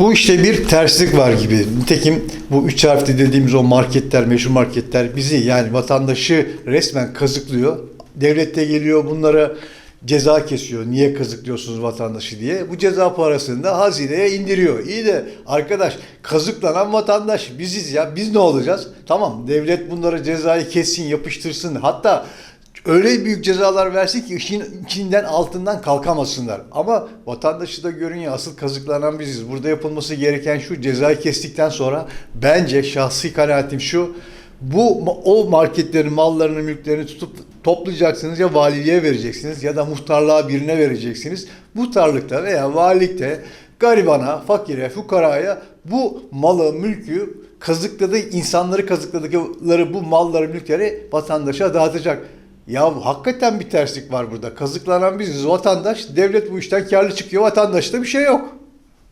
Bu işte bir terslik var gibi. Nitekim bu üç harfli dediğimiz o marketler, meşhur marketler bizi yani vatandaşı resmen kazıklıyor. Devlet de geliyor bunlara ceza kesiyor. Niye kazıklıyorsunuz vatandaşı diye. Bu ceza parasını da hazineye indiriyor. İyi de arkadaş kazıklanan vatandaş biziz ya. Biz ne olacağız? Tamam devlet bunlara cezayı kessin, yapıştırsın. Hatta öyle büyük cezalar versin ki işin içinden altından kalkamasınlar. Ama vatandaşı da görün ya asıl kazıklanan biziz. Burada yapılması gereken şu cezayı kestikten sonra bence şahsi kanaatim şu. Bu o marketlerin mallarını, mülklerini tutup toplayacaksınız ya valiliğe vereceksiniz ya da muhtarlığa birine vereceksiniz. Muhtarlıkta veya valilikte garibana, fakire, fukaraya bu malı, mülkü kazıkladığı insanları kazıkladıkları bu malları, mülkleri vatandaşa dağıtacak. Ya hakikaten bir terslik var burada. Kazıklanan biziz. Vatandaş, devlet bu işten karlı çıkıyor. Vatandaşta bir şey yok.